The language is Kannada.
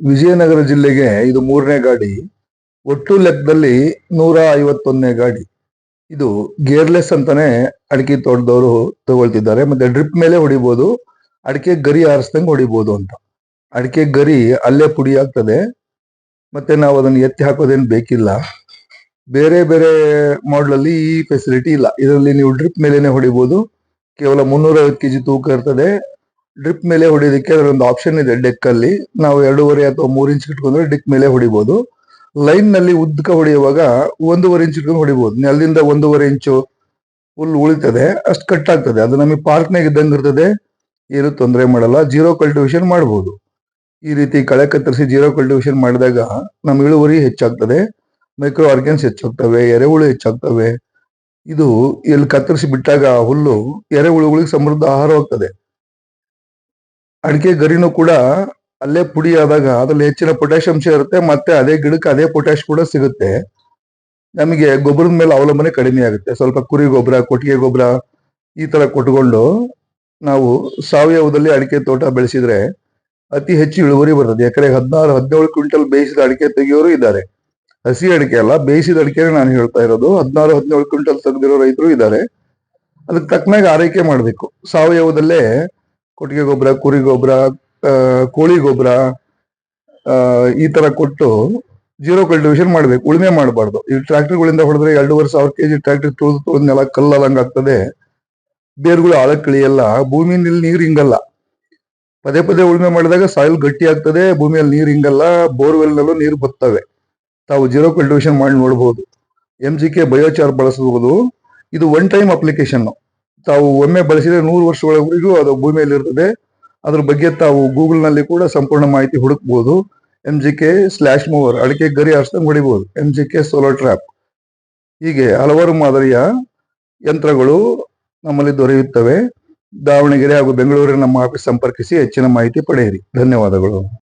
ವಿಜಯನಗರ ಜಿಲ್ಲೆಗೆ ಇದು ಮೂರನೇ ಗಾಡಿ, ಒಟ್ಟು ಲೆಕ್ಕದಲ್ಲಿ ನೂರ ಐವತ್ತೊಂದನೇ ಗಾಡಿ. ಇದು ಗೇರ್ಲೆಸ್ ಅಂತಾನೆ ಅಡಿಕೆ ತೋಟದವರು ತಗೊಳ್ತಿದ್ದಾರೆ. ಮತ್ತೆ ಡ್ರಿಪ್ ಮೇಲೆ ಹೊಡಿಬೋದು, ಅಡಿಕೆ ಗರಿ ಆರಿಸ್ದಂಗೆ ಹೊಡಿಬೋದು ಅಂತ. ಅಡಿಕೆ ಗರಿ ಅಲ್ಲೇ ಪುಡಿ ಆಗ್ತದೆ. ಮತ್ತೆ ನಾವು ಅದನ್ನು ಎತ್ತಿ ಹಾಕೋದೇನು ಬೇಕಿಲ್ಲ. ಬೇರೆ ಬೇರೆ ಮಾಡಲಲ್ಲಿ ಈ ಫೆಸಿಲಿಟಿ ಇಲ್ಲ. ಇದರಲ್ಲಿ ನೀವು ಡ್ರಿಪ್ ಮೇಲೇನೆ ಹೊಡಿಬೋದು. ಕೇವಲ ಮುನ್ನೂರೈವತ್ತು ಕೆಜಿ ತೂಕ ಇರ್ತದೆ. ಡ್ರಿಪ್ ಮೇಲೆ ಹೊಡಿಯೋದಕ್ಕೆ ಅದರೊಂದು ಆಪ್ಷನ್ ಇದೆ ಡೆಕ್ ಅಲ್ಲಿ. ನಾವು ಎರಡೂವರೆ ಅಥವಾ ಮೂರು ಇಂಚ್ ಇಟ್ಕೊಂಡ್ರೆ ಡಿಕ್ ಮೇಲೆ ಹೊಡಿಬೋದು. ಲೈನ್ನಲ್ಲಿ ಉದ್ದಕ ಹೊಡೆಯುವಾಗ ಒಂದೂವರೆ ಇಂಚ್ ಇಟ್ಕೊಂಡು ಹೊಡಿಬೋದು. ನೆಲದಿಂದ ಒಂದೂವರೆ ಇಂಚು ಹುಲ್ಲು ಉಳಿತದೆ, ಅಷ್ಟು ಕಟ್ ಆಗ್ತದೆ. ಅದು ನಮಗೆ ಪಾರ್ಕ್ನಾಗ ಇದ್ದಂಗೆ ಇರ್ತದೆ, ಏನು ತೊಂದರೆ ಮಾಡಲ್ಲ. ಜೀರೋ ಕಲ್ಟಿವೇಶನ್ ಮಾಡ್ಬೋದು. ಈ ರೀತಿ ಕಳೆ ಕತ್ತರಿಸಿ ಜೀರೋ ಕಲ್ಟಿವೇಶನ್ ಮಾಡಿದಾಗ ನಮ್ಮ ಇಳುವರಿ ಹೆಚ್ಚಾಗ್ತದೆ ಮೈಕ್ರೋ ಆರ್ಗ್ಯಾನ್ಸ್ ಹೆಚ್ಚಾಗ್ತವೆ, ಎರೆಹುಳು ಹೆಚ್ಚಾಗ್ತವೆ. ಇದು ಇಲ್ಲಿ ಕತ್ತರಿಸಿ ಬಿಟ್ಟಾಗ ಹುಲ್ಲು ಎರೆಹುಳುಗಳಿಗೆ ಸಮೃದ್ಧ ಆಹಾರವಾಗ್ತದೆ. ಅಡಿಕೆ ಗರಿನೂ ಕೂಡ ಅಲ್ಲೇ ಪುಡಿ ಆದಾಗ ಅದ್ರಲ್ಲಿ ಹೆಚ್ಚಿನ ಪೊಟ್ಯಾಶ್ ಅಂಶ ಇರುತ್ತೆ, ಮತ್ತೆ ಅದೇ ಗಿಡಕ್ಕೆ ಅದೇ ಪೊಟ್ಯಾಶ್ ಕೂಡ ಸಿಗುತ್ತೆ. ನಮಗೆ ಗೊಬ್ಬರದ ಮೇಲೆ ಅವಲಂಬನೆ ಕಡಿಮೆ ಆಗುತ್ತೆ. ಸ್ವಲ್ಪ ಕುರಿ ಗೊಬ್ಬರ, ಕೊಟ್ಟಿಗೆ ಗೊಬ್ಬರ ಈ ತರ ಕೊಟ್ಕೊಂಡು ನಾವು ಸಾವಯವದಲ್ಲಿ ಅಡಿಕೆ ತೋಟ ಬೆಳೆಸಿದ್ರೆ ಅತಿ ಹೆಚ್ಚು ಇಳುವರಿ ಬರ್ತದೆ. ಎಕರೆಗೆ ಹದಿನಾರು, ಹದಿನೇಳು ಕ್ವಿಂಟಲ್ ಬೇಯಿಸಿದ ಅಡಿಕೆ ತೆಗೆಯೋರು ಇದ್ದಾರೆ. ಹಸಿ ಅಡಿಕೆ ಅಲ್ಲ, ಬೇಯಿಸಿದ ಅಡಿಕೆ ನಾನು ಹೇಳ್ತಾ ಇರೋದು. ಹದಿನಾರು, ಹದಿನೇಳು ಕ್ವಿಂಟಲ್ ತೆಗೆದಿರೋ ರೈತರು ಇದ್ದಾರೆ. ಅದಕ್ಕೆ ತಕ್ಕನಾಗಿ ಆರೈಕೆ ಮಾಡಬೇಕು. ಸಾವಯವದಲ್ಲೇ ಕೊಟ್ಟಿಗೆ ಗೊಬ್ಬರ, ಕುರಿ ಗೊಬ್ಬರ ಕೋಳಿ ಗೊಬ್ಬರ ಈ ತರ ಕೊಟ್ಟು ಜೀರೋ ಕಲ್ಟಿವೇಶನ್ ಮಾಡ್ಬೇಕು. ಉಳುಮೆ ಮಾಡಬಾರ್ದು. ಈ ಟ್ರಾಕ್ಟರ್ಗಳಿಂದ ಹೊಡೆದ್ರೆ ಎರಡೂವರೆ ಸಾವಿರ ಕೆಜಿ ಟ್ರಾಕ್ಟರ್ ತುಳಿದು ತುಳಿದು ನೆಲ ಕಲ್ಲಂಗ ಆಗ್ತದೆ ಬೇರುಗಳು ಆಳಕ್ಕೆ ಇಳಿಯಲ್ಲ. ಭೂಮಿನಲ್ಲಿ ನೀರು ಹಿಂಗಲ್ಲ ಪದೇ ಪದೇ ಉಳುಮೆ ಮಾಡಿದಾಗ ಸಾಯಿಲ್ ಗಟ್ಟಿ ಆಗ್ತದೆ. ಭೂಮಿಯಲ್ಲಿ ನೀರು ಹಿಂಗಲ್ಲ ಬೋರ್ವೆಲ್ನಲ್ಲೂ ನೀರು ಬರ್ತವೆ. ತಾವು ಜೀರೋ ಕಲ್ಟಿವೇಶನ್ ಮಾಡಿ ನೋಡಬಹುದು ಎಂ ಜಿ ಕೆ ಬಯೋಚಾರ್ ಬಳಸಬಹುದು. ಇದು ಒನ್ ಟೈಮ್ ಅಪ್ಲಿಕೇಶನ್ ತಾವು ಒಮ್ಮೆ ಬಳಸಿದರೆ ನೂರು ವರ್ಷಗಳವರೆಗೂ ಅದು ಭೂಮಿಯಲ್ಲಿ ಇರ್ತದೆ. ಅದ್ರ ಬಗ್ಗೆ ತಾವು ಗೂಗಲ್ನಲ್ಲಿ ಕೂಡ ಸಂಪೂರ್ಣ ಮಾಹಿತಿ ಹುಡುಕ್ಬೋದು. M G K slash mower ಅಡಿಕೆ ಗರಿ ಆರಿಸ್ದಂಗೆ ಹೊಡಿಬೋದು. M G K solar trap ಹೀಗೆ ಹಲವಾರು ಮಾದರಿಯ ಯಂತ್ರಗಳು ನಮ್ಮಲ್ಲಿ ದೊರೆಯುತ್ತವೆ. ದಾವಣಗೆರೆ ಹಾಗೂ ಬೆಂಗಳೂರಿನ ನಮ್ಮ ಆಫೀಸ್ ಸಂಪರ್ಕಿಸಿ ಹೆಚ್ಚಿನ ಮಾಹಿತಿ ಪಡೆಯಿರಿ. ಧನ್ಯವಾದಗಳು.